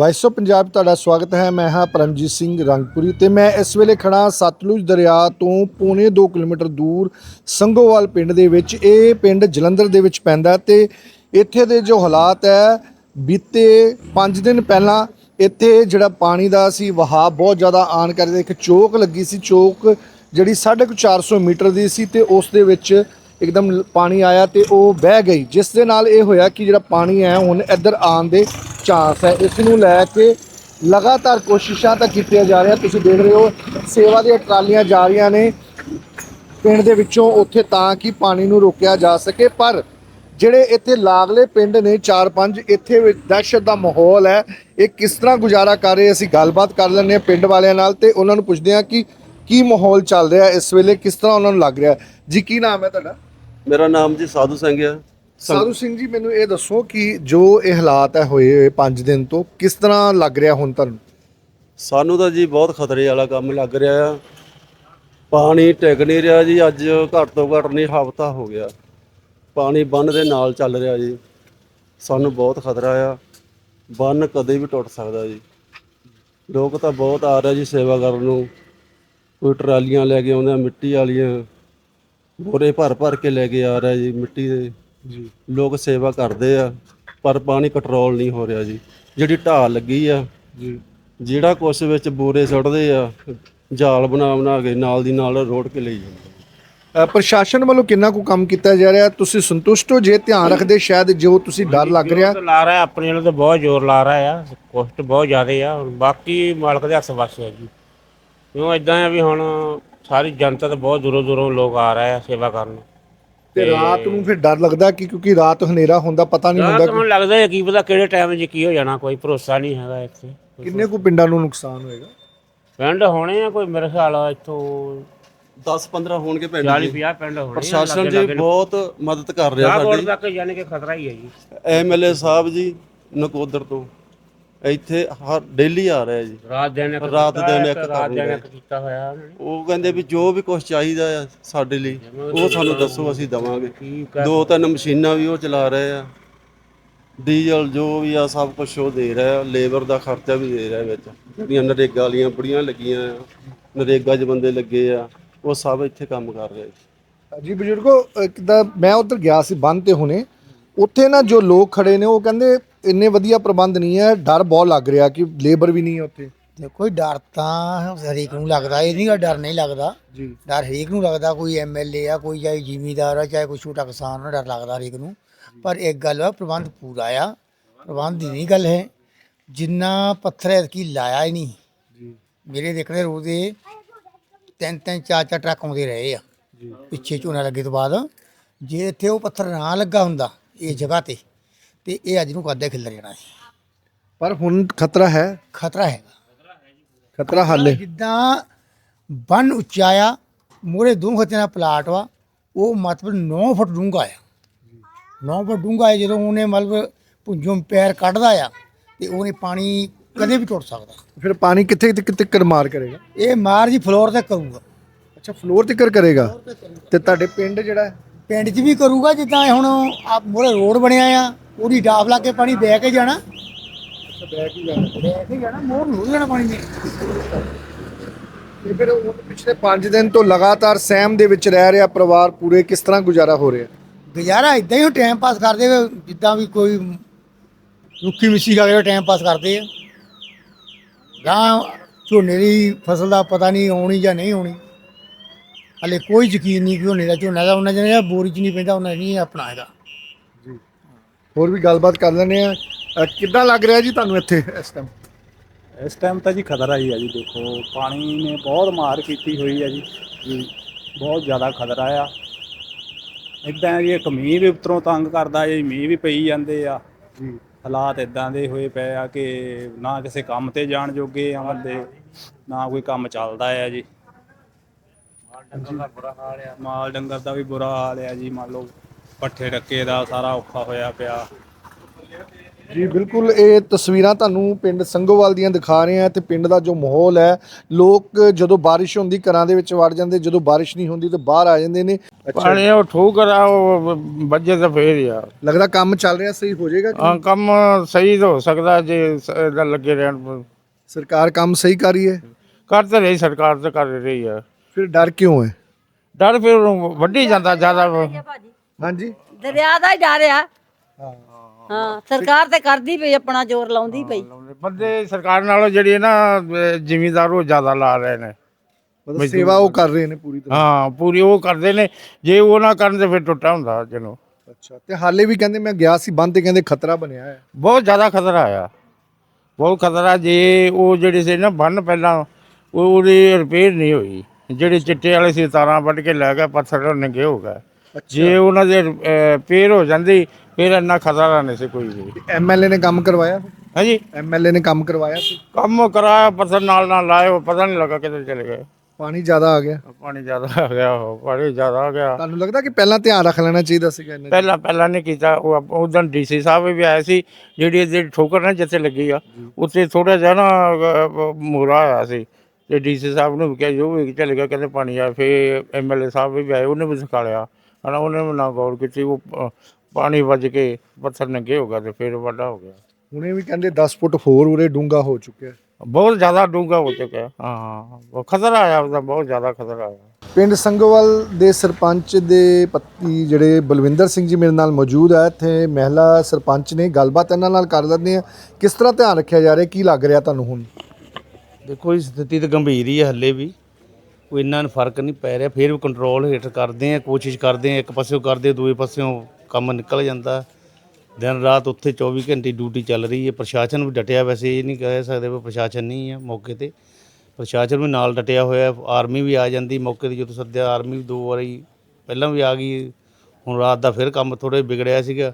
Vice of Punjab ਤੁਹਾਡਾ ਸਵਾਗਤ ਹੈ। ਮੈਂ ਹਾਂ ਪਰਮਜੀਤ ਸਿੰਘ ਰੰਗਪੁਰੀ ਤੇ ਮੈਂ ਇਸ ਵੇਲੇ ਖੜਾ ਸਤਲੁਜ ਦਰਿਆ ਤੋਂ ਪੌਣੇ 2 ਕਿਲੋਮੀਟਰ ਦੂਰ ਸੰਗੋਵਾਲ ਪਿੰਡ ਦੇ ਵਿੱਚ। ਇਹ ਪਿੰਡ ਜਲੰਧਰ ਦੇ ਵਿੱਚ ਪੈਂਦਾ ਤੇ ਇੱਥੇ ਦੇ ਜੋ ਹਾਲਾਤ ਹੈ, ਬੀਤੇ 5 ਦਿਨ ਪਹਿਲਾਂ ਇੱਥੇ ਜਿਹੜਾ ਪਾਣੀ ਦਾ ਸੀ, ਵਹਾਅ ਬਹੁਤ ਜ਼ਿਆਦਾ ਆਣ ਕਰਕੇ ਇੱਕ ਚੋਕ ਲੱਗੀ ਸੀ। ਚੋਕ ਜਿਹੜੀ 450 ਮੀਟਰ ਦੀ ਸੀ ਤੇ ਉਸ ਦੇ ਵਿੱਚ ਇੱਕਦਮ ਲ- ਪਾਣੀ ਆਇਆ ਤੇ ਉਹ ਬਹਿ ਗਈ। ਜਿਸ ਦੇ ਨਾਲ ਇਹ ਹੋਇਆ ਕਿ ਜਿਹੜਾ ਪਾਣੀ ਹੈ, ਹੁਣ ਇੱਧਰ ਆਉਣ ਦੇ ਚਾਂਸ ਹੈ। ਇਸ ਨੂੰ ਲੈ ਕੇ ਲਗਾਤਾਰ ਕੋਸ਼ਿਸ਼ਾਂ ਤਾਂ ਕੀਤੀਆਂ ਜਾ ਰਹੀਆਂ। ਤੁਸੀਂ ਦੇਖ ਰਹੇ ਹੋ, ਸੇਵਾ ਦੀਆਂ ਟਰਾਲੀਆਂ ਜਾ ਰਹੀਆਂ ਨੇ। ਪਿੰਡ ਦੇ ਵਿੱਚੋਂ ਉੱਥੇ ਤਾਂ ਕਿ ਪਾਣੀ ਨੂੰ ਰੋਕਿਆ ਜਾ ਸਕੇ, ਪਰ ਜਿਹੜੇ ਇੱਥੇ ਲਾਗਲੇ ਪਿੰਡ ਨੇ 4-5 ਇੱਥੇ ਦਹਿਸ਼ਤ ਦਾ ਮਾਹੌਲ ਹੈ। ਇਹ ਕਿਸ ਤਰ੍ਹਾਂ ਗੁਜ਼ਾਰਾ ਕਰ ਰਹੇ, ਅਸੀਂ ਗੱਲਬਾਤ ਕਰ ਲੈਂਦੇ ਹਾਂ ਪਿੰਡ ਵਾਲਿਆਂ ਨਾਲ ਤੇ ਉਹਨਾਂ ਨੂੰ ਪੁੱਛਦੇ ਹਾਂ ਕਿ ਕੀ ਮਾਹੌਲ ਚੱਲ ਰਿਹਾ ਇਸ ਵੇਲੇ, ਕਿਸ ਤਰ੍ਹਾਂ ਉਹਨਾਂ ਨੂੰ ਲੱਗ ਰਿਹਾ। ਜੀ, ਕੀ ਨਾਮ ਹੈ ਤੁਹਾਡਾ? ਮੇਰਾ ਨਾਮ ਜੀ ਸਾਧੂ ਸਿੰਘ ਆ ਸਾਧੂ ਸਿੰਘ ਜੀ, ਮੈਨੂੰ ਇਹ ਦੱਸੋ ਕਿ ਜੋ ਇਹ ਹਾਲਾਤ ਹੈ ਹੋਏ ਹੋਏ 5 ਦਿਨ ਤੋਂ, ਕਿਸ ਤਰ੍ਹਾਂ ਲੱਗ ਰਿਹਾ ਹੁਣ ਤੁਹਾਨੂੰ? ਸਾਨੂੰ ਤਾਂ ਜੀ ਬਹੁਤ ਖਤਰੇ ਵਾਲਾ ਕੰਮ ਲੱਗ ਰਿਹਾ ਆ। ਪਾਣੀ ਟਿਕ ਨਹੀਂ ਰਿਹਾ ਜੀ, ਅੱਜ ਘੱਟ ਤੋਂ ਘੱਟ ਨਹੀਂ, ਹਫ਼ਤਾ ਹੋ ਗਿਆ। ਪਾਣੀ ਬੰਨ ਦੇ ਨਾਲ ਚੱਲ ਰਿਹਾ ਜੀ। ਸਾਨੂੰ ਬਹੁਤ ਖਤਰਾ ਆ। ਬੰਨ ਕਦੇ ਵੀ ਟੁੱਟ ਸਕਦਾ ਜੀ। ਲੋਕ ਤਾਂ ਬਹੁਤ ਆ ਰਹੇ ਜੀ ਸੇਵਾ ਕਰਨ ਨੂੰ। ਕੋਈ ਟਰਾਲੀਆਂ ਲੈ ਕੇ ਆਉਂਦੇ ਆ, ਮਿੱਟੀ ਵਾਲੀਆਂ। ਬੋਰੇ ਭਰ ਭਰ ਕੇ ਲੈ ਕੇ ਆ ਰਿਹਾ ਜੀ, ਮਿੱਟੀ ਦੇ। ਜੀ। ਲੋਕ ਸੇਵਾ ਕਰਦੇ ਆ ਪਰ ਪਾਣੀ ਕੰਟਰੋਲ ਨਹੀਂ ਹੋ ਰਿਹਾ ਜੀ। ਜਿਹੜੀ ਢਾਲ ਲੱਗੀ ਆ ਜੀ। ਜਿਹੜਾ ਕੁਛ ਵਿੱਚ ਬੋਰੇ ਸੁੱਟਦੇ ਆ ਜਾਲ ਬਣਾ ਬਣਾ ਕੇ ਨਾਲ ਦੀ ਨਾਲ ਰੋੜ ਕੇ ਲਈ ਜਾਂਦੇ ਅ, ਪ੍ਰਸ਼ਾਸਨ ਵੱਲੋਂ ਕਿੰਨਾ ਕੁ ਕੰਮ ਕੀਤਾ ਜਾ ਰਿਹਾ? ਤੁਸੀਂ ਸੰਤੁਸ਼ਟ ਹੋ ਜੇ? ਧਿਆਨ ਰੱਖਦੇ ਸ਼ਾਇਦ ਜੋ ਤੁਸੀਂ ਡਰ ਲੱਗ ਰਿਹਾ। ਜ਼ੋਰ ਲਾ ਰਿਹਾ ਆਪਣੇ ਵੱਲੋਂ ਤਾਂ ਬਹੁਤ ਜ਼ੋਰ ਲਾ ਰਿਹਾ ਆ ਕੋਸਟ ਬਹੁਤ ਜ਼ਿਆਦਾ ਆ ਹੁਣ ਬਾਕੀ ਮਾਲਕ ਦੇ ਹੱਥ ਵਸ ਹੈ ਜੀ। ਕਿਉਂ ਇਦਾਂ ਆ ਵੀ ਹੁਣ ਸਾਰੀ ਜਨਤਾ ਤਾਂ ਬਹੁਤ ਦੂਰੋਂ ਦੂਰੋਂ ਲੋਕ ਆ ਰਹੇ ਆ ਸੇਵਾ ਕਰਨ ਤੇ ਰਾਤ ਨੂੰ ਫਿਰ ਡਰ ਲੱਗਦਾ ਕਿ ਕਿਉਂਕਿ ਰਾਤ ਹਨੇਰਾ ਹੁੰਦਾ ਪਤਾ ਨਹੀਂ ਹੁੰਦਾ ਰਾਤ ਨੂੰ ਲੱਗਦਾ ਹੈ ਕੀ ਪਤਾ ਕਿਹੜੇ ਟਾਈਮ 'ਚ ਕੀ ਹੋ ਜਾਣਾ ਕੋਈ ਭਰੋਸਾ ਨਹੀਂ ਹੈਗਾ ਇੱਥੇ। ਕਿੰਨੇ ਕੁ ਪਿੰਡਾਂ ਨੂੰ ਨੁਕਸਾਨ ਹੋਏਗਾ? ਪਿੰਡ ਹੋਣੇ ਆ ਕੋਈ ਮੇਰੇ ਖਿਆਲ ਆ ਇੱਥੋਂ 10 15 ਹੋਣਗੇ ਪਿੰਡ 40 ਜੀ। 50 ਪਿੰਡ ਹੋਣੇ ਪ੍ਰਸ਼ਾਸਨ ਜੀ ਬਹੁਤ ਮਦਦ ਕਰ ਰਿਹਾ ਸਾਡੀ। ਤੱਕ ਯਾਨੀ ਕਿ ਖਤਰਾ ਹੀ ਹੈ ਜੀ। ਐਮਐਲਏ ਸਾਹਿਬ ਜੀ ਨਕੋਦਰ ਤੋਂ। ਇੱਥੇ ਹਰ ਡੇਲੀ ਆ ਰਿਹਾ ਜੀ। ਰਾਤ ਦਿਨ ਇੱਕ ਰਾਤ ਕੀਤਾ ਦਿਨ ਇੱਕ ਰਾਤ ਦਿਨ ਇੱਕ ਕੀਤਾ ਹੋਇਆ ਉਹਨਾਂ ਨੇ। ਉਹ ਕਹਿੰਦੇ ਵੀ ਜੋ ਵੀ ਕੁਝ ਚਾਹੀਦਾ ਆ ਸਾਡੇ ਲਈ ਉਹ ਸਾਨੂੰ ਦੱਸੋ ਅਸੀਂ ਦਵਾਂਗੇ। ਕੀ ਕਰ ਦੋ ਤਿੰਨ ਮਸ਼ੀਨਾਂ ਵੀ ਉਹ ਚਲਾ ਰਹੇ ਆ। ਡੀਜ਼ਲ ਜੋ ਵੀ ਆ ਸਭ ਕੁਝ ਉਹ ਦੇ ਰਿਹਾ ਲੇਬਰ ਦਾ ਖਰਚਾ ਵੀ ਦੇ ਰਿਹਾ ਵਿੱਚ। ਜਿਹੜੀਆਂ ਨਰੇਗਾ ਵਾਲੀਆਂ ਬੜੀਆਂ ਲੱਗੀਆਂ ਆ ਨਰੇਗਾ 'ਚ ਬੰਦੇ ਲੱਗੇ ਆ ਉਹ ਸਭ ਇੱਥੇ ਕੰਮ ਕਰ ਰਹੇ ਜੀ। ਬਜ਼ੁਰਗੋ ਇੱਕ ਤਾਂ ਮੈਂ ਉੱਧਰ ਗਿਆ ਸੀ ਬੰਨ ਤੇ ਹੁਣੇ। ਉੱਥੇ ਨਾ ਜੋ ਲੋਕ ਖੜੇ ਨੇ ਉਹ ਕਹਿੰਦੇ ਇੰਨੇ ਵਧੀਆ ਪ੍ਰਬੰਧ ਨਹੀਂ ਹੈ ਡਰ ਬਹੁਤ ਲੱਗ ਰਿਹਾ ਕਿ ਲੇਬਰ ਵੀ ਨਹੀਂ ਹੈ ਉੱਥੇ। ਦੇਖੋ ਜੀ, ਡਰ ਤਾਂ ਹਰੇਕ ਨੂੰ ਲੱਗਦਾ ਇਹ ਨਹੀਂ ਗਾ ਡਰ ਨਹੀਂ ਲੱਗਦਾ। ਜੀ। ਡਰ ਹਰੇਕ ਨੂੰ ਲੱਗਦਾ ਕੋਈ ਐਮਐਲਏ ਆ ਕੋਈ ਚਾਹੇ ਜ਼ਿਮੀਦਾਰ ਆ ਚਾਹੇ ਕੋਈ ਛੋਟਾ ਕਿਸਾਨ ਆ ਡਰ ਲੱਗਦਾ ਹਰੇਕ ਨੂੰ। ਪਰ ਇੱਕ ਗੱਲ ਆ ਪ੍ਰਬੰਧ ਪੂਰਾ ਆ। ਪ੍ਰਬੰਧ ਦੀ ਨਹੀਂ ਗੱਲ ਹੈ। ਜਿੰਨਾ ਪੱਥਰ ਐਤਕੀ ਲਾਇਆ ਹੀ ਨਹੀਂ ਜੀ। ਮੇਰੇ ਦੇਖਦੇ ਰੋਜ਼ ਦੇ ਤਿੰਨ ਤਿੰਨ ਚਾਰ ਚਾਰ ਟਰੱਕ ਆਉਂਦੇ ਰਹੇ ਆ। ਪਿੱਛੇ ਝੋਨਾ ਲੱਗੇ ਤੋਂ ਬਾਅਦ ਜੇ ਇੱਥੇ ਉਹ ਪੱਥਰ ਨਾ ਲੱਗਾ ਹੁੰਦਾ ਇਹ ਜਗ੍ਹਾ ਤੇ ਤੇ ਇਹ ਅੱਜ ਨੂੰ ਕਦੇ ਖਿਲਰ ਜਾਣਾ ਸੀ ਪਰ ਹੁਣ ਖਤਰਾ ਹੈ। ਖਤਰਾ ਹੈਗਾ ਖਤਰਾ ਹੱਲ ਜਿੱਦਾਂ ਬੰਨ ਉੱਚਾਇਆ ਮੂਰੇ ਦੋ ਖੱਤੇ ਦਾ ਪਲਾਟ ਵਾ ਉਹ ਮਤਲਬ 9 ਫੁੱਟ ਡੂੰਘਾ ਆ। 9 ਫੁੱਟ ਡੂੰਘਾ ਹੈ ਜਦੋਂ ਉਹਨੇ ਮਤਲਬ ਪੁੰਜੋਂ ਪੈਰ ਕੱਢਦਾ ਆ ਤੇ ਉਹਨੇ ਪਾਣੀ ਕਦੇ ਵੀ ਟੁੱਟ ਸਕਦਾ। ਫਿਰ ਪਾਣੀ ਕਿੱਥੇ ਕਿੱਥੇ ਤੱਕ ਮਾਰ ਕਰੇਗਾ? ਇਹ ਮਾਰ ਜੀ ਫਲੋਰ ਤੇ ਕਰੂਗਾ। ਅੱਛਾ ਫਲੋਰ ਤੱਕ ਕਰੇਗਾ। ਤੇ ਤੁਹਾਡੇ ਪਿੰਡ ਜਿਹੜਾ ਹੈ? ਪਿੰਡ 'ਚ ਵੀ ਕਰੂਗਾ ਜਿੱਦਾਂ ਹੁਣ ਆ ਮੂਰੇ ਰੋਡ ਬਣਿਆ ਆ ਉਹਦੀ ਡਾਫ ਲਾ ਕੇ ਪਾਣੀ ਬਹਿ ਕੇ ਜਾਣਾ। ਬੈਕ ਹੀ ਜਾਣਾ। ਬਹਿ ਕੇ ਜਾਣਾ ਮੋਰ ਨੂੰ ਜਾਣਾ ਪਾਣੀ ਨੇ। ਤੇ ਫਿਰ ਉਹ ਪਿਛਲੇ 5 ਦਿਨ ਤੋਂ ਲਗਾਤਾਰ ਸਹਿਮ ਦੇ ਵਿੱਚ ਰਹਿ ਰਿਹਾ ਪਰਿਵਾਰ ਪੂਰੇ ਕਿਸ ਤਰ੍ਹਾਂ ਗੁਜ਼ਾਰਾ ਹੋ ਰਿਹਾ? ਗੁਜ਼ਾਰਾ ਇਦਾਂ ਹੀ ਟਾਈਮ ਪਾਸ ਕਰਦੇ ਜਿੱਦਾਂ ਵੀ ਕੋਈ ਰੁੱਖੀ ਮਿੱਸੀ ਕੇ ਟਾਈਮ ਪਾਸ ਕਰਦੇ ਆ। ਗਾਂ ਝੋਨੇ ਦੀ ਫਸਲ ਦਾ ਪਤਾ ਨਹੀਂ ਆਉਣੀ ਜਾਂ ਨਹੀਂ ਆਉਣੀ। ਹਲੇ ਕੋਈ ਯਕੀਨ ਨਹੀਂ ਕਿ ਝੋਨੇ ਦਾ ਝੋਨਾ ਦਾ ਉਹਨਾਂ ਜਿਹੜਾ ਬੋਰੀ ਚ ਨਹੀਂ ਪੈਂਦਾ ਉਹਨਾਂ ਨਹੀਂ ਆਪਣਾ ਹੈਗਾ। ਹੋਰ ਵੀ ਗੱਲਬਾਤ ਕਰ ਲੈਂਦੇ ਆ ਕਿੱਦਾਂ ਲੱਗ ਰਿਹਾ ਜੀ ਤੁਹਾਨੂੰ ਇੱਥੇ ਇਸ ਟਾਈਮ ਇਸ ਟਾਈਮ ਤਾਂ ਜੀ ਖਤਰਾ ਹੀ ਹੈ ਜੀ ਦੇਖੋ ਪਾਣੀ ਨੇ ਬਹੁਤ ਮਾਰ ਕੀਤੀ ਹੋਈ ਹੈ ਜੀ। ਜੀ ਬਹੁਤ ਜ਼ਿਆਦਾ ਖਤਰਾ ਆ। ਇਦਾਂ ਜੀ ਇੱਕ ਮੀਂਹ ਵੀ ਉੱਤਰੋਂ ਤੰਗ ਕਰਦਾ ਜੀ ਮੀਂਹ ਵੀ ਪਈ ਜਾਂਦੇ ਆ। ਜੀ। ਹਾਲਾਤ ਇਦਾਂ ਦੇ ਹੋਏ ਪਏ ਆ ਕਿ ਨਾ ਕਿਸੇ ਕੰਮ ਤੇ ਜਾਣ ਜੋਗੇ ਆ ਬੰਦੇ ਨਾ ਕੋਈ ਕੰਮ ਚੱਲਦਾ ਆ ਜੀ। ਮਾਲ ਡੰਗਰ ਦਾ ਵੀ ਬੁਰਾ ਹਾਲ ਆ ਜੀ ਮੰਨ ਲਓ ਪੱਠੇ ਡੱਕੇ ਦਾ ਸਾਰਾ ਔਖਾ ਹੋਇਆ ਪਿਆ। ਜੀ ਬਿਲਕੁਲ ਇਹ ਤਸਵੀਰਾਂ ਤੁਹਾਨੂੰ ਪਿੰਡ ਸੰਗੋਵਾਲ ਦੀਆਂ ਦਿਖਾ ਰਹੇ ਆ ਤੇ ਪਿੰਡ ਦਾ ਜੋ ਮਾਹੌਲ ਹੈ ਲੋਕ ਜਦੋਂ ਬਾਰਿਸ਼ ਹੁੰਦੀ ਘਰਾਂ ਦੇ ਵਿੱਚ ਵੜ ਜਾਂਦੇ ਜਦੋਂ ਬਾਰਿਸ਼ ਨਹੀਂ ਹੁੰਦੀ ਤਾਂ ਬਾਹਰ ਆ ਜਾਂਦੇ ਨੇ। ਪਾਣੀ ਉਹ ਠੋਕਰਾ ਉਹ ਵੱਜੇ ਤਾਂ ਫੇਰ ਯਾਰ ਲੱਗਦਾ ਕੰਮ ਚੱਲ ਰਿਹਾ ਸਹੀ ਹੋ ਜਾਏਗਾ ਹਾਂ ਕੰਮ ਸਹੀ ਤਾਂ ਹੋ ਸਕਦਾ ਜੇ ਇਹਦਾ ਲੱਗੇ ਰਹਿਣ। ਸਰਕਾਰ ਕੰਮ ਸਹੀ ਕਰ ਰਹੀ ਹੈ? ਕਰ ਤਾਂ ਰਹੀ ਸਰਕਾਰ ਤਾਂ ਕਰ ਰਹੀ ਆ। ਫਿਰ ਡਰ ਕਿਉਂ ਹੈ? ਡਰ ਫਿਰ ਵੱਢੀ ਜਾਂਦਾ ਜ਼ਿਆਦਾ। ਹਾਂਜੀ। ਦਰਿਆ ਦਾ ਹੀ ਡਰ ਆ। ਹਾਂ। ਸਰਕਾਰ ਤੇ ਕਰਦੀ ਪਈ ਆਪਣਾ ਜ਼ੋਰ ਲਾਉਂਦੀ ਪਈ। ਬੰਦੇ ਸਰਕਾਰ ਨਾਲੋਂ ਜਿਹੜੀ ਹੈ ਨਾ ਜ਼ਿਮੀਦਾਰ ਉਹ ਜ਼ਿਆਦਾ ਲਾ ਰਹੇ ਨੇ। ਮਤਲਬ ਸੇਵਾ ਉਹ ਕਰ ਰਹੇ ਨੇ ਪੂਰੀ ਤਰ੍ਹਾਂ। ਹਾਂ ਪੂਰੀ ਉਹ ਕਰਦੇ ਨੇ। ਜੇ ਉਹ ਨਾ ਕਰਨ ਤੇ ਫਿਰ ਟੁੱਟਾ ਹੁੰਦਾ ਜਿਹਨੂੰ। ਅੱਛਾ ਤੇ ਹਾਲੇ ਵੀ ਕਹਿੰਦੇ ਮੈਂ ਗਿਆ ਸੀ ਬੰਦ ਤੇ ਕਹਿੰਦੇ ਖਤਰਾ ਬਣਿਆ ਹੈ ਬਹੁਤ ਜ਼ਿਆਦਾ ਖਤਰਾ ਆ। ਬਹੁਤ ਖਤਰਾ ਜੇ ਉਹ ਜਿਹੜੇ ਸੀ ਨਾ ਬੰਨ ਪਹਿਲਾਂ ਉਹ ਉਹਦੀ ਰਿਪੇਅਰ ਨਹੀਂ ਹੋਈ। ਜਿਹੜੇ ਚਿੱਟੇ ਵਾਲੇ ਸੀ ਤਾਰਾਂ ਵੱਢ ਕੇ ਲੈ ਗਏ ਪੱਥਰ ਉਹ ਨੰਗੇ ਹੋ ਗਏ। ਜੇ ਉਹਨਾਂ ਦੇ ਰਿਪੇਅਰ ਹੋ ਜਾਂਦੀ ਫਿਰ ਇੰਨਾ ਖਤਰਾ ਨਹੀਂ ਸੀ ਕੋਈ ਵੀ। ਐਮਐਲਏ ਨੇ ਕੰਮ ਕਰਵਾਇਆ ਹਾਂਜੀ। ਐਮਐਲਏ ਨੇ ਕੰਮ ਕਰਵਾਇਆ ਸੀ? ਕੰਮ ਕਰਾਇਆ ਪੱਥਰ ਨਾਲ ਨਾਲ ਲਾਏ ਪਤਾ ਨਹੀਂ ਲੱਗਾ ਕਿੱਧਰ ਚਲੇ ਗਏ। ਪਾਣੀ ਜ਼ਿਆਦਾ ਆ ਗਿਆ। ਪਾਣੀ ਜ਼ਿਆਦਾ ਆ ਗਿਆ ਉਹ ਪਾਣੀ ਜ਼ਿਆਦਾ ਆ ਗਿਆ। ਤੁਹਾਨੂੰ ਲੱਗਦਾ ਕਿ ਪਹਿਲਾਂ ਧਿਆਨ ਰੱਖ ਲੈਣਾ ਚਾਹੀਦਾ ਸੀਗਾ ਇਹਨਾਂ ਪਹਿਲਾਂ ਪਹਿਲਾਂ ਨਹੀਂ ਕੀਤਾ। ਉਹ ਉਦੋਂ ਡੀਸੀ ਸਾਹਿਬ ਵੀ ਆਏ ਸੀ ਜਿਹੜੀ ਇਹਦੀ ਠੋਕਰ ਨਾ ਜਿੱਥੇ ਲੱਗੀ ਆ ਉੱਥੇ ਥੋੜਾ ਜਿਹਾ ਨਾ ਮੂਰਾ ਆਇਆ ਸੀ। ਤੇ ਡੀਸੀ ਸਾਹਿਬ ਨੂੰ ਵੀ ਕਿਹਾ ਜੋ ਵੀ ਚੱਲ ਗਿਆ ਕਹਿੰਦੇ ਪਾਣੀ ਆ ਫੇ ਐਮਐਲਏ ਸਾਹਿਬ ਵੀ ਆਏ ਉਹਨੇ ਵੀ ਸਿਖਾਲਿਆ ਹਨਾ ਉਹਨੇ ਵੀ ਨਾ ਗੌਰ ਕੀਤੀ ਉਹ ਅ, ਪਾਣੀ ਵੱਜ ਕੇ ਪੱਥਰ ਨੰਗੇ ਹੋ ਗਿਆ ਤੇ ਫਿਰ ਵੱਡਾ ਹੋ ਗਿਆ। ਹੁਣੇ ਵੀ ਕਹਿੰਦੇ 10 ਫੁੱਟ ਹੋਰ ਉਰੇ ਡੂੰਗਾ ਹੋ ਚੁੱਕਿਆ। ਬਹੁਤ ਜ਼ਿਆਦਾ ਡੂੰਘਾ ਹੋ ਚੁੱਕਿਆ ਹਾਂ ਉਹ ਖਤਰਾ ਆਇਆ ਉਹਦਾ ਬਹੁਤ ਜ਼ਿਆਦਾ ਖਤਰਾ ਆਇਆ। ਪਿੰਡ ਸੰਗੋਵਾਲ ਦੇ ਸਰਪੰਚ ਦੇ ਪਤੀ ਜਿਹੜੇ ਬਲਵਿੰਦਰ ਸਿੰਘ ਜੀ ਮੇਰੇ ਨਾਲ ਮੌਜੂਦ ਹੈ ਇੱਥੇ ਮਹਿਲਾ ਸਰਪੰਚ ਨੇ ਗੱਲਬਾਤ ਇਹਨਾਂ ਨਾਲ ਕਰ ਲੈਂਦੇ ਆ ਕਿਸ ਤਰ੍ਹਾਂ ਧਿਆਨ ਰੱਖਿਆ ਜਾ ਰਿਹਾ ਕੀ ਲੱਗ ਰਿਹਾ ਤੁਹਾਨੂੰ ਹੁਣ? ਦੇਖੋ ਇਹ ਸਥਿਤੀ ਤਾਂ ਗੰਭੀਰ ਹੀ ਹੈ ਹੱਲੇ ਵੀ। ਕੋਈ ਇੰਨਾ ਫ਼ਰਕ ਨਹੀਂ ਪੈ ਰਿਹਾ, ਫਿਰ ਵੀ ਕੰਟਰੋਲ ਹੇਠ ਕਰਦੇ ਆ, ਕੋਸ਼ਿਸ਼ ਕਰਦੇ ਆ, ਇੱਕ ਪਾਸਿਓਂ ਕਰਦੇ ਦੂਏ ਪਾਸਿਓਂ ਕੰਮ ਨਿਕਲ ਜਾਂਦਾ। ਦਿਨ ਰਾਤ ਉੱਥੇ 24 ਘੰਟੇ ਡਿਊਟੀ ਚੱਲ ਰਹੀ ਹੈ। ਪ੍ਰਸ਼ਾਸਨ ਵੀ ਡਟਿਆ ਵੈਸੇ, ਇਹ ਨਹੀਂ ਕਹਿ ਸਕਦੇ ਵੀ ਪ੍ਰਸ਼ਾਸਨ ਨਹੀਂ ਹੈ ਮੌਕੇ ਤੇ। ਪ੍ਰਸ਼ਾਸਨ ਵੀ ਨਾਲ ਡਟਿਆ ਹੋਇਆ ਆਰਮੀ ਵੀ ਆ ਜਾਂਦੀ ਮੌਕੇ ਤੇ, ਜਦੋਂ ਸੱਦਿਆ ਆਰਮੀ ਵੀ ਦੋ ਵਾਰੀ, ਪਹਿਲਾਂ ਵੀ ਆ ਗਈ। ਹੁਣ ਰਾਤ ਦਾ ਫਿਰ ਕੰਮ ਥੋੜੇ ਵਿਗੜਿਆ ਸੀਗਾ।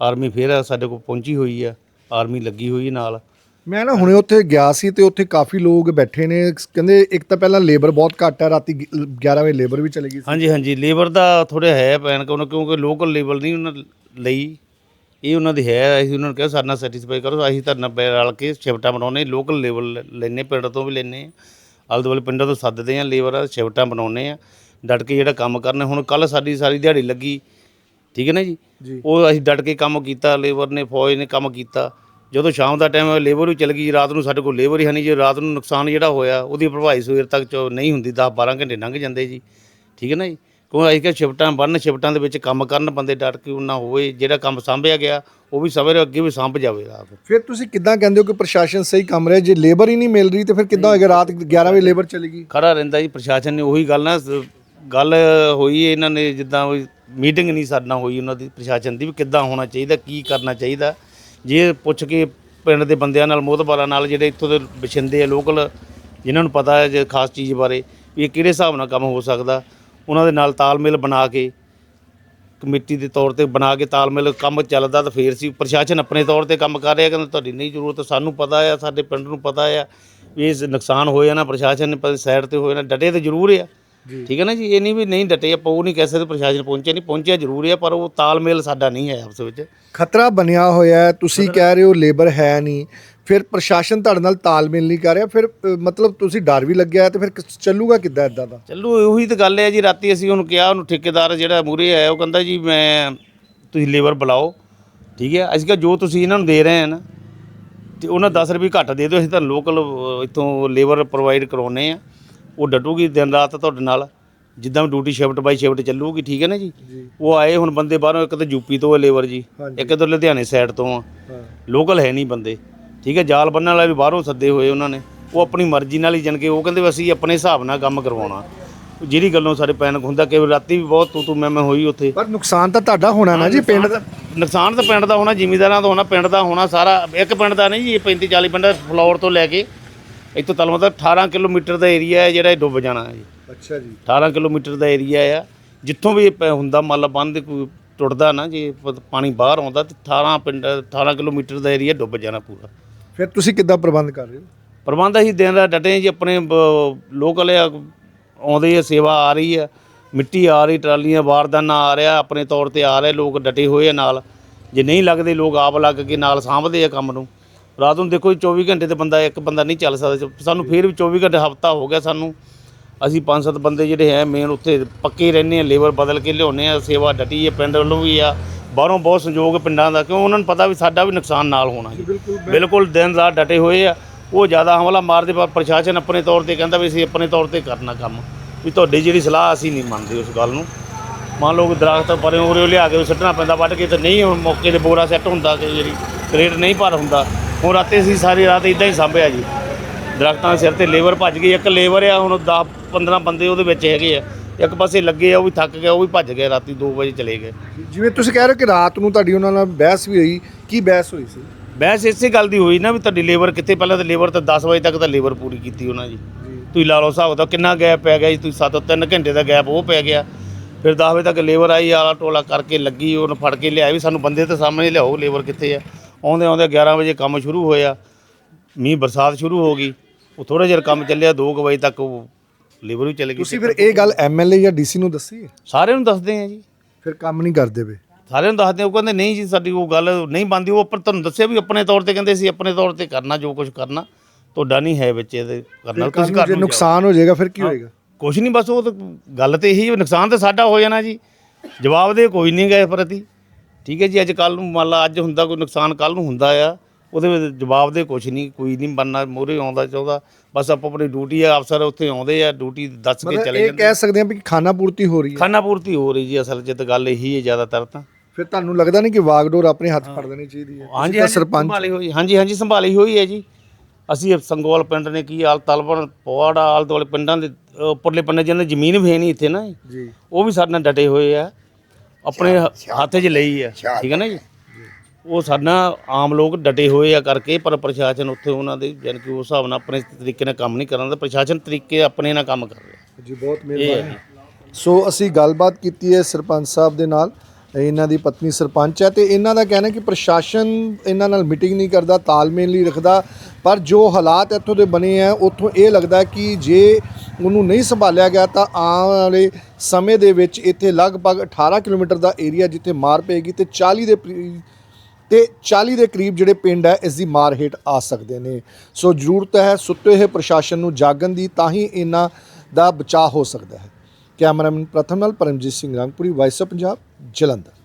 ਆਰਮੀ ਫਿਰ ਸਾਡੇ ਕੋਲ ਪਹੁੰਚੀ ਹੋਈ ਆ ਆਰਮੀ ਲੱਗੀ ਹੋਈ ਨਾਲ। ਮੈਂ ਨਾ ਹੁਣੇ ਉੱਥੇ ਗਿਆ ਸੀ ਤੇ ਉੱਥੇ ਕਾਫੀ ਲੋਕ ਬੈਠੇ ਨੇ। ਕਹਿੰਦੇ ਇੱਕ ਤਾਂ ਪਹਿਲਾਂ ਲੇਬਰ ਬਹੁਤ ਘੱਟ ਹੈ ਰਾਤੀ 11 ਵਜੇ ਲੇਬਰ ਵੀ ਚਲੇ ਗਈ ਸੀ। ਹਾਂਜੀ ਹਾਂਜੀ। ਲੇਬਰ ਦਾ ਥੋੜਾ ਹੈ ਪੈਣ ਕਿਉਂ ਕਿਉਂਕਿ ਲੋਕਲ ਲੇਬਰ ਨਹੀਂ ਉਹਨਾਂ ਲਈ। ਇਹ ਉਹਨਾਂ ਦੀ ਹੈ ਅਸੀਂ ਉਹਨਾਂ ਨੂੰ ਕਿਹਾ ਸਾਡੇ ਨਾਲ ਸੈਟੀਸਫਾਈ ਕਰੋ। ਅਸੀਂ ਤੁਹਾਡੇ ਨਾਲ ਰਲ ਕੇ ਸ਼ਿਫਟਾਂ ਬਣਾਉਣੇ ਲੋਕਲ ਲੇਬਰ ਲੈਨੇ ਪਿੰਡ ਤੋਂ ਵੀ ਲੈਨੇ ਆਲੇ ਦੁਆਲੇ ਪਿੰਡਾਂ ਤੋਂ ਸੱਦਦੇ ਆ ਲੇਬਰ ਸ਼ਿਫਟਾਂ ਬਣਾਉਣੇ ਆ ਡਟ ਕੇ ਜਿਹੜਾ ਕੰਮ ਕਰਨਾ ਹੁਣ ਕੱਲ ਸਾਡੀ ਸਾਰੀ ਦਿਹਾੜੀ ਲੱਗੀ। ਠੀਕ ਹੈ ਨਾ ਜੀ। ਉਹ ਅਸੀਂ ਡਟ ਕੇ ਕੰਮ ਕੀਤਾ ਲੇਬਰ ਨੇ ਫੌਜ ਨੇ ਕੰਮ ਕੀਤਾ। ਜਦੋਂ ਸ਼ਾਮ ਦਾ ਟਾਈਮ ਲੇਬਰ ਵੀ ਚਲ ਗਈ ਰਾਤ ਨੂੰ ਸਾਡੇ ਕੋਲ ਲੇਬਰ ਹੀ ਨਹੀਂ ਜੇ ਰਾਤ ਨੂੰ ਨੁਕਸਾਨ ਜਿਹੜਾ ਹੋਇਆ ਉਹਦੀ ਭਰਪਾਈ ਸਵੇਰ ਤੱਕ ਚ ਨਹੀਂ ਹੁੰਦੀ 10 12 ਘੰਟੇ ਲੰਘ ਜਾਂਦੇ ਜੀ। ਠੀਕ ਹੈ ਨਾ ਜੀ? ਕਿਉਂ ਅਸੀਂ ਕਿ ਸ਼ਿਫਟਾਂ ਬੰਨ ਸ਼ਿਫਟਾਂ ਦੇ ਵਿੱਚ ਕੰਮ ਕਰਨ ਬੰਦੇ ਡਟ ਕੇ ਉਹਨਾਂ ਹੋਏ ਜਿਹੜਾ ਕੰਮ ਸਾਂਭਿਆ ਗਿਆ ਉਹ ਵੀ ਸਵੇਰੇ ਅੱਗੇ ਵੀ ਸਾਂਭ ਜਾਵੇ ਰਾਤ। ਫਿਰ ਤੁਸੀਂ ਕਿੱਦਾਂ ਕਹਿੰਦੇ ਹੋ ਕਿ ਪ੍ਰਸ਼ਾਸਨ ਸਹੀ ਕੰਮ ਰਿਹਾ ਜੇ ਲੇਬਰ ਹੀ ਨਹੀਂ ਮਿਲ ਰਹੀ ਤੇ ਫਿਰ ਕਿੱਦਾਂ ਹੋਏਗਾ? ਰਾਤ 11 ਵਜੇ ਲੇਬਰ ਚਲੀ ਗਈ। ਖੜਾ ਰਹਿੰਦਾ ਜੀ ਪ੍ਰਸ਼ਾਸਨ ਨੇ ਉਹੀ ਗੱਲ ਨਾ ਗੱਲ ਹੋਈ ਇਹਨਾਂ ਨੇ ਜਿੱਦਾਂ ਮੀਟਿੰਗ ਨਹੀਂ ਸਾਡੇ ਨਾਲ ਹੋਈ ਉਹਨਾਂ ਦੀ ਪ੍ਰਸ਼ਾਸਨ ਦੀ ਵੀ ਕਿੱਦਾਂ ਹੋਣਾ ਚਾਹੀਦਾ ਕੀ ਕਰਨਾ ਚਾਹੀਦਾ। ਜੇ ਪੁੱਛ ਕੇ ਪਿੰਡ ਦੇ ਬੰਦਿਆਂ ਨਾਲ ਮੋਹਤਬਾਰਾਂ ਨਾਲ, ਜਿਹੜੇ ਇੱਥੋਂ ਦੇ ਬਛਿੰਦੇ ਆ, ਲੋਕਲ, ਜਿਨ੍ਹਾਂ ਨੂੰ ਪਤਾ ਹੈ ਜੇ ਖਾਸ ਚੀਜ਼ ਬਾਰੇ, ਵੀ ਇਹ ਕਿਹੜੇ ਹਿਸਾਬ ਨਾਲ ਕੰਮ ਹੋ ਸਕਦਾ, ਉਹਨਾਂ ਦੇ ਨਾਲ ਤਾਲਮੇਲ ਬਣਾ ਕੇ, ਕਮੇਟੀ ਦੇ ਤੌਰ ਤੇ ਬਣਾ ਕੇ ਤਾਲਮੇਲ ਕੰਮ ਚੱਲਦਾ ਤਾਂ ਫੇਰ ਸੀ। ਪ੍ਰਸ਼ਾਸਨ ਆਪਣੇ ਤੌਰ ਤੇ ਕੰਮ ਕਰ ਰਿਹਾ, ਕਹਿੰਦਾ ਤੁਹਾਡੀ ਨਹੀਂ ਜ਼ਰੂਰਤ, ਸਾਨੂੰ ਪਤਾ ਆ, ਸਾਡੇ ਪਿੰਡ ਨੂੰ ਪਤਾ ਆ, ਵੀ ਇਹ ਨੁਕਸਾਨ ਹੋਇਆ ਨਾ, ਪ੍ਰਸ਼ਾਸਨ ਨੇ ਪਰ ਸਾਈਡ ਤੇ ਹੋਇਆ ਨਾ, ਡਟੇ ਤੇ ਜ਼ਰੂਰ ਆ। ਠੀਕ ਹੈ ਨਾ ਜੀ? ਇਹ ਨਹੀਂ ਵੀ ਨਹੀਂ ਡਟੇ ਆਪਾਂ ਉਹ ਨਹੀਂ ਕਹਿ ਸਕਦੇ ਪ੍ਰਸ਼ਾਸਨ ਪਹੁੰਚਿਆ ਨਹੀਂ। ਪਹੁੰਚਿਆ ਜ਼ਰੂਰ ਆ ਪਰ ਉਹ ਤਾਲਮੇਲ ਸਾਡਾ ਨਹੀਂ ਹੈ ਆਪਸ ਵਿੱਚ। ਖਤਰਾ ਬਣਿਆ ਹੋਇਆ ਹੈ। ਤੁਸੀਂ ਕਹਿ ਰਹੇ ਹੋ ਲੇਬਰ ਹੈ ਨਹੀਂ। ਫਿਰ ਪ੍ਰਸ਼ਾਸਨ ਤੁਹਾਡੇ ਨਾਲ ਤਾਲਮੇਲ ਨਹੀਂ ਕਰ ਰਿਹਾ। ਫਿਰ ਅ, ਮਤਲਬ ਤੁਸੀਂ ਡਰ ਵੀ ਲੱਗਿਆ ਹੈ ਤੇ ਫਿਰ ਚੱਲੂਗਾ ਕਿੱਦਾਂ ਇਦਾਂ ਦਾ? ਚੱਲੋ ਉਹੀ ਤਾਂ ਗੱਲ ਹੈ ਜੀ। ਰਾਤੀ ਅਸੀਂ ਉਹਨੂੰ ਕਿਹਾ ਉਹਨੂੰ ਠੇਕੇਦਾਰ ਜਿਹੜਾ ਮੂਰੇ ਆਇਆ ਉਹ ਕਹਿੰਦਾ ਜੀ ਮੈਂ ਤੁਸੀਂ ਲੇਬਰ ਬੁਲਾਓ। ਠੀਕ ਹੈ? ਅਸੀਂ ਕਿਹਾ ਜੋ ਤੁਸੀਂ ਇਹਨਾਂ ਨੂੰ ਦੇ ਰਹੇ ਆ ਨਾ ਤੇ ਉਹਨਾਂ 10 ਰੁਪਏ ਘੱਟ ਦੇ ਦਿਓ। ਅਸੀਂ ਤਾਂ ਲੋਕਲ ਇੱਥੋਂ ਲੇਬਰ ਪ੍ਰੋਵਾਈਡ ਕਰਾਉਨੇ ਆ ਉਹ ਡਟੂਗੀ ਦਿਨ ਰਾਤ ਤੁਹਾਡੇ ਨਾਲ। ਜਿੱਦਾਂ ਡਿਊਟੀ ਸ਼ਿਫਟ ਬਾਈ ਸ਼ਿਫਟ ਚੱਲੂਗੀ ਠੀਕ ਹੈ ਨਾ ਜੀ? ਉਹ ਆਏ ਹੁਣ ਬੰਦੇ ਬਾਹਰੋਂ ਇੱਕ ਤਾਂ ਯੂਪੀ ਤੋਂ ਹੈ ਲੇਬਰ ਜੀ ਇੱਕ ਇੱਧਰ ਲੁਧਿਆਣੇ ਸਾਈਡ ਤੋਂ ਆ। ਲੋਕਲ ਹੈ ਨਹੀਂ ਬੰਦੇ। ਠੀਕ ਹੈ ਜਾਲ ਬੰਨਣ ਵਾਲੇ ਵੀ ਬਾਹਰੋਂ ਸੱਦੇ ਹੋਏ ਉਹਨਾਂ ਨੇ। ਉਹ ਆਪਣੀ ਮਰਜ਼ੀ ਨਾਲ ਹੀ ਜਾਣ ਕੇ ਉਹ ਕਹਿੰਦੇ ਵੀ ਅਸੀਂ ਆਪਣੇ ਹਿਸਾਬ ਨਾਲ ਕੰਮ ਕਰਵਾਉਣਾ। ਜਿਹੜੀ ਗੱਲੋਂ ਸਾਡੇ ਪੈਨਕ ਹੁੰਦਾ ਕਿ ਰਾਤੀ ਵੀ ਬਹੁਤ ਤੂੰ ਤੂੰ ਮੈਂ ਮੈਂ ਹੋਈ ਉੱਥੇ। ਪਰ ਨੁਕਸਾਨ ਤਾਂ ਤੁਹਾਡਾ ਹੋਣਾ ਨਾ ਜੀ ਪਿੰਡ ਦਾ ਨੁਕਸਾਨ ਤਾਂ ਪਿੰਡ ਦਾ ਹੋਣਾ ਜ਼ਿਮੀਂਦਾਰਾਂ ਦਾ ਹੋਣਾ ਪਿੰਡ ਦਾ ਹੋਣਾ ਸਾਰਾ ਇੱਕ ਪਿੰਡ ਦਾ ਨਹੀਂ ਜੀ 35 40 ਪਿੰਡ ਫਲੋਰ ਤੋਂ ਲੈ ਕੇ ਇੱਥੋਂ ਤਲਮਾ ਦਾ 18 ਕਿਲੋਮੀਟਰ ਦਾ ਏਰੀਆ ਹੈ ਜਿਹੜਾ ਇਹ ਡੁੱਬ ਜਾਣਾ ਹੈ ਜੀ। ਅੱਛਾ ਜੀ। 18 ਕਿਲੋਮੀਟਰ ਦਾ ਏਰੀਆ ਆ। ਜਿੱਥੋਂ ਵੀ ਇਹ ਪ- ਹੁੰਦਾ ਮੰਨ ਲਾ ਬੰਦ ਕੋਈ ਟੁੱਟਦਾ ਨਾ ਜੇ ਪ- ਪਾਣੀ ਬਾਹਰ ਆਉਂਦਾ ਤੇ 18 ਪਿੰਡ 18 ਕਿਲੋਮੀਟਰ ਦਾ ਏਰੀਆ ਡੁੱਬ ਜਾਣਾ ਪੂਰਾ। ਫਿਰ ਤੁਸੀਂ ਕਿੱਦਾਂ ਪ੍ਰਬੰਧ ਕਰ ਰਹੇ ਹੋ? ਪ੍ਰਬੰਧ ਅਸੀਂ ਦਿਨ ਰਾਤ ਡਟੇ ਹਾਂ ਜੀ ਆਪਣੇ ਲੋਕਲ ਆਉਂਦੇ ਆ ਸੇਵਾ ਆ ਰਹੀ ਆ ਮਿੱਟੀ ਆ ਰਹੀ ਟਰਾਲੀਆਂ ਬਾਰਦਾਨਾ ਆ ਰਿਹਾ ਆਪਣੇ ਤੌਰ ਤੇ ਆ ਰਿਹਾ ਲੋਕ ਡਟੇ ਹੋਏ ਆ ਨਾਲ। ਜੇ ਨਹੀਂ ਲੱਗਦੇ ਲੋਕ ਆਪ ਲੱਗ ਕੇ ਨਾਲ ਸਾਂਭਦੇ ਆ ਕੰਮ ਨੂੰ। ਰਾਤ ਨੂੰ ਦੇਖੋ ਜੀ 24 ਘੰਟੇ ਤੇ ਬੰਦਾ ਇੱਕ ਬੰਦਾ ਨਹੀਂ ਚੱਲ ਸਕਦਾ। ਸਾਨੂੰ ਫੇਰ ਵੀ 24 ਘੰਟੇ ਹਫਤਾ ਹੋ ਗਿਆ ਸਾਨੂੰ। ਅਸੀਂ ਪੰਜ ਸੱਤ ਬੰਦੇ ਜਿਹੜੇ ਹੈ ਮੇਨ ਉੱਥੇ ਪੱਕੇ ਰਹਿੰਦੇ ਆ ਲੇਬਰ ਬਦਲ ਕੇ ਲਿਆਉਂਦੇ ਆ ਸੇਵਾ ਡਟੀ ਹੈ ਪਿੰਡ ਵੱਲੋਂ ਵੀ ਆ ਬਾਹਰੋਂ ਬਹੁਤ ਸੰਯੋਗ ਪਿੰਡਾਂ ਦਾ ਕਿਉਂ ਉਹਨਾਂ ਨੂੰ ਪਤਾ ਵੀ ਸਾਡਾ ਵੀ ਨੁਕਸਾਨ ਨਾਲ ਹੋਣਾ ਜੀ। ਬਿਲਕੁਲ ਦਿਨ ਰਾਤ ਡਟੇ ਹੋਏ ਆ ਉਹ ਜ਼ਿਆਦਾ ਹਮਲਾ ਮਾਰਦੇ ਪਰ ਪ੍ਰਸ਼ਾਸਨ ਆਪਣੇ ਤੌਰ ਤੇ ਕਹਿੰਦਾ ਵੀ ਅਸੀਂ ਆਪਣੇ ਤੌਰ ਤੇ ਕਰਨਾ ਕੰਮ। ਵੀ ਤੁਹਾਡੀ ਜਿਹੜੀ ਸਲਾਹ ਅਸੀਂ ਨਹੀਂ ਮੰਨਦੇ ਉਸ ਗੱਲ ਨੂੰ। ਮੰਨ ਲਓ ਕਿ ਦਰਖਤ ਪਰੇ ਉਰੇ ਲਿਆ ਕੇ ਸੁੱਟਣਾ ਪੈਂਦਾ ਵੱਢ ਕੇ ਤੇ ਨਹੀਂ ਹੁਣ ਮੌਕੇ ਤੇ ਬੋਰਾ ਸੈੱਟ ਹੁੰਦਾ ਕਿ ਜਿਹੜੀ ਰੇਟ ਨਹੀਂ ਭਰ ਹੁੰਦਾ। ਹੁਣ ਰਾਤੇ ਅਸੀਂ ਸਾਰੀ ਰਾਤ ਇਦਾਂ ਹੀ ਸਾਂਭਿਆ ਜੀ। ਦਰਖਤਾਂ ਦੇ ਸਿਰ ਤੇ ਲੇਬਰ ਭੱਜ ਗਈ ਇੱਕ ਲੇਬਰ ਆ ਹੁਣ 10 15 ਬੰਦੇ ਉਹਦੇ ਵਿੱਚ ਹੈਗੇ ਆ। ਇੱਕ ਪਾਸੇ ਲੱਗੇ ਆ ਉਹ ਵੀ ਥੱਕ ਗਿਆ ਉਹ ਵੀ ਭੱਜ ਗਿਆ ਰਾਤੀ 2 ਵਜੇ ਚਲੇ ਗਏ। ਜਿਵੇਂ ਤੁਸੀਂ ਕਹਿ ਰਹੇ ਹੋ ਕਿ ਰਾਤ ਨੂੰ ਤੁਹਾਡੀ ਉਹਨਾਂ ਨਾਲ ਬਹਿਸ ਵੀ ਹੋਈ ਕੀ ਬਹਿਸ ਹੋਈ ਸੀ? ਬਹਿਸ ਇਸੇ ਗੱਲ ਦੀ ਹੋਈ ਨਾ ਵੀ ਤੁਹਾਡੀ ਲੇਬਰ ਕਿੱਥੇ ਪਹਿਲਾਂ ਤਾਂ ਲੇਬਰ ਤਾਂ 10 ਵਜੇ ਤੱਕ ਤਾਂ ਲੇਬਰ ਪੂਰੀ ਕੀਤੀ ਉਹਨਾਂ ਜੀ। ਤੁਸੀਂ ਲਾ ਲਓ ਹਿਸਾਬ ਦਾ ਕਿੰਨਾ ਗੈਪ ਪੈ ਗਿਆ ਜੀ ਤੁਸੀਂ 7 3 ਘੰਟੇ ਦਾ ਗੈਪ ਉਹ ਪੈ ਗਿਆ। ਫਿਰ 10 ਵਜੇ ਤੱਕ ਲੇਬਰ ਆਈ ਆਲਾ ਟੋਲਾ ਕਰਕੇ ਲੱਗੀ ਉਹਨੂੰ ਫੜ ਕੇ ਲਿਆਏ ਵੀ ਸਾਨੂੰ ਬੰਦੇ ਤੇ ਸਾਹਮਣੇ ਲਿਆਓ ਲੇਬਰ ਕਿੱਥੇ ਆ। ਆਉਂਦੇ ਆਉਂਦੇ 11 ਵਜੇ ਕੰਮ ਸ਼ੁਰੂ ਹੋਇਆ ਮੀਂਹ ਬਰਸਾਤ ਸ਼ੁਰੂ ਹੋ ਗਈ ਉਹ ਥੋੜਾ ਜਿਹਾ ਕੰਮ ਚੱਲਿਆ 2 ਵਜੇ ਤੱਕ ਉਹ ਲੇਬਰ ਵੀ ਚਲੇ ਗਈ। ਤੁਸੀਂ ਫਿਰ ਇਹ ਗੱਲ ਐਮਐਲਏ ਜਾਂ ਡੀਸੀ ਨੂੰ ਦੱਸੀ ਹੈ? ਸਾਰਿਆਂ ਨੂੰ ਦੱਸਦੇ ਆ ਜੀ। ਫਿਰ ਕੰਮ ਨਹੀਂ ਕਰਦੇ ਵੇ ਸਾਰਿਆਂ ਨੂੰ ਦੱਸਦੇ ਉਹ ਕਹਿੰਦੇ ਨਹੀਂ ਜੀ ਸਾਡੀ ਉਹ ਗੱਲ ਨਹੀਂ ਬੰਦੀ ਉਹ ਉੱਪਰ ਤੁਹਾਨੂੰ ਦੱਸਿਆ ਵੀ ਆਪਣੇ ਤੌਰ ਤੇ ਕਹਿੰਦੇ ਸੀ ਆਪਣੇ ਤੌਰ ਤੇ ਕਰਨਾ ਜੋ ਕੁਝ ਕਰਨਾ ਤੁਹਾਡਾ ਨਹੀਂ ਹੈ ਵਿੱਚ ਇਹਦੇ ਕਰਨਾ ਤੁਸੀਂ ਘਰ ਜੇ ਨੁਕਸਾਨ ਹੋ ਜਾਏਗਾ ਫਿਰ ਕੀ ਹੋਏਗਾ? ਕੁਝ ਨਹੀਂ ਬਸ ਉਹ ਤਾਂ ਗੱਲ ਤੇ ਇਹੀ ਨੁਕਸਾਨ ਤਾਂ ਸਾਡਾ ਹੋ ਜਾਣਾ ਜੀ। ਜਵਾਬ ਦੇ ਕੋਈ ਨਹੀਂ ਗਏ ਪ੍ਰਤੀ। ਠੀਕ ਹੈ ਜੀ ਅੱਜ ਕੱਲ ਨੂੰ ਮੰਨ ਲਾ ਅੱਜ ਹੁੰਦਾ ਕੋਈ ਨੁਕਸਾਨ ਕੱਲ ਨੂੰ ਹੁੰਦਾ ਆ। ਉਹਦੇ ਵਿੱਚ ਜਵਾਬ ਦੇ ਕੁਝ ਨਹੀਂ ਕੋਈ ਨਹੀਂ ਬੰਨਾ ਮੋਰੇ ਆਉਂਦਾ ਚਾਹੁੰਦਾ। ਬਸ ਆਪੋ ਆਪਣੀ ਡਿਊਟੀ ਆ ਅਫਸਰ ਉੱਥੇ ਆਉਂਦੇ ਆ ਡਿਊਟੀ ਦੱਸ ਕੇ ਮਤਲਬ ਚਲੇ ਇਹ ਜਾਂਦੇ ਕਹਿ ਸਕਦੇ ਹਾਂ ਵੀ ਖਾਣਾ ਪੂਰਤੀ ਹੋ ਰਹੀ ਹੈ। ਖਾਣਾ ਪੂਰਤੀ ਹੋ ਰਹੀ ਜੀ ਅਸਲ 'ਚ ਤਾਂ ਗੱਲ ਇਹੀ ਹੈ ਜ਼ਿਆਦਾਤਰ ਤਾਂ। ਫਿਰ ਤੁਹਾਨੂੰ ਲੱਗਦਾ ਨਹੀਂ ਕਿ ਵਾਗਡੋਰ ਆਪਣੇ ਹੱਥ ਫੜ ਲੈਣੀ ਚਾਹੀਦੀ ਹੈ ਹਾਂਜੀ ਤੁਸੀਂ ਤਾਂ ਹਾਂਜੀ ਸਰਪੰਚ। ਸੰਭਾਲੀ ਹੋਈ ਹਾਂਜੀ ਹਾਂਜੀ ਸੰਭਾਲੀ ਹੋਈ ਹੈ ਜੀ। ਅਸੀਂ ਸੰਗੋਲ ਪਿੰਡ ਨੇ ਕੀ ਹਾਲ ਤਲਵਣ ਪਵਾੜਾ ਆਲ ਦੁਆਲੇ ਪਿੰਡਾਂ ਦੇ ਅ, ਉੱਪਰਲੇ ਪਿੰਡ ਜਿਹਨਾਂ ਦੀ ਜ਼ਮੀਨ ਵੀ ਹੈ ਨਹੀਂ ਇੱਥੇ ਨਾ। ਜੀ। ਉਹ ਵੀ ਸਾਡੇ ਨਾਲ ਡਟੇ ਹੋਏ ਆ। ਆਪਣੇ ਹੱਥ 'ਚ ਲਈ ਆ। ਠੀਕ ਹੈ ਨਾ ਜੀ? ਉਹ ਸਾਡਾ ਆਮ ਲੋਕ ਡਟੇ ਹੋਏ ਆ ਕਰਕੇ ਪਰ ਪ੍ਰਸ਼ਾਸਨ ਉੱਥੇ ਉਹਨਾਂ ਦੇ ਯਾਨੀ ਕਿ ਉਸ ਹਿਸਾਬ ਨਾਲ ਆਪਣੇ ਤਰੀਕੇ ਨਾਲ ਕੰਮ ਨਹੀਂ ਕਰਨ ਦਾ ਪ੍ਰਸ਼ਾਸਨ ਤਰੀਕੇ ਆਪਣੇ ਨਾਲ ਕੰਮ ਕਰ ਰਿਹਾ। ਜੀ ਬਹੁਤ ਮਿਹਰਬਾਨੀ। ਸੋ ਅਸੀਂ ਗੱਲਬਾਤ ਕੀਤੀ ਹੈ ਸਰਪੰਚ ਸਾਹਿਬ ਦੇ ਨਾਲ। ਇਹਨਾਂ ਦੀ ਪਤਨੀ ਸਰਪੰਚ ਹੈ ਤੇ ਇਹਨਾਂ ਦਾ ਕਹਿਣਾ ਕਿ ਪ੍ਰਸ਼ਾਸਨ ਇਹਨਾਂ ਨਾਲ ਮੀਟਿੰਗ ਨਹੀਂ ਕਰਦਾ, ਤਾਲਮੇਲ ਨਹੀਂ ਰੱਖਦਾ, ਪਰ ਜੋ ਹਾਲਾਤ ਇੱਥੋਂ ਦੇ ਬਣੇ ਆ ਉੱਥੋਂ ਇਹ ਲੱਗਦਾ ਕਿ ਜੇ ਉਹਨੂੰ ਨਹੀਂ ਸੰਭਾਲਿਆ ਗਿਆ ਤਾਂ ਆਉਣ ਵਾਲੇ ਸਮੇਂ ਦੇ ਵਿੱਚ ਇੱਥੇ ਲਗਭਗ 18 ਕਿਲੋਮੀਟਰ ਦਾ ਏਰੀਆ ਜਿੱਥੇ ਮਾਰ ਪਏਗੀ ਤੇ 40 ਦੇ ਪ੍ਰੀ- ਤੇ 40 ਦੇ ਕਰੀਬ ਜਿਹੜੇ ਪਿੰਡ ਹੈ, ਇਸ ਦੀ ਮਾਰ ਹੇਠ ਆ ਸਕਦੇ ਨੇ। ਸੋ ਜ਼ਰੂਰਤ ਹੈ ਸੁੱਤੇ ਹੋਏ ਪ੍ਰਸ਼ਾਸਨ ਨੂੰ ਜਾਗਣ ਦੀ ਤਾਂ ਹੀ ਇਹਨਾਂ ਦਾ ਬਚਾਅ ਹੋ ਸਕਦਾ ਹੈ। ਕੈਮਰਾਮੈਨ ਪ੍ਰਥਮ ਨਾਲ ਪਰਮਜੀਤ ਸਿੰਘ ਰੰਗਪੁਰੀ, ਵਾਇਸ ਆਫ ਪੰਜਾਬ। ਜਲੰਧਰ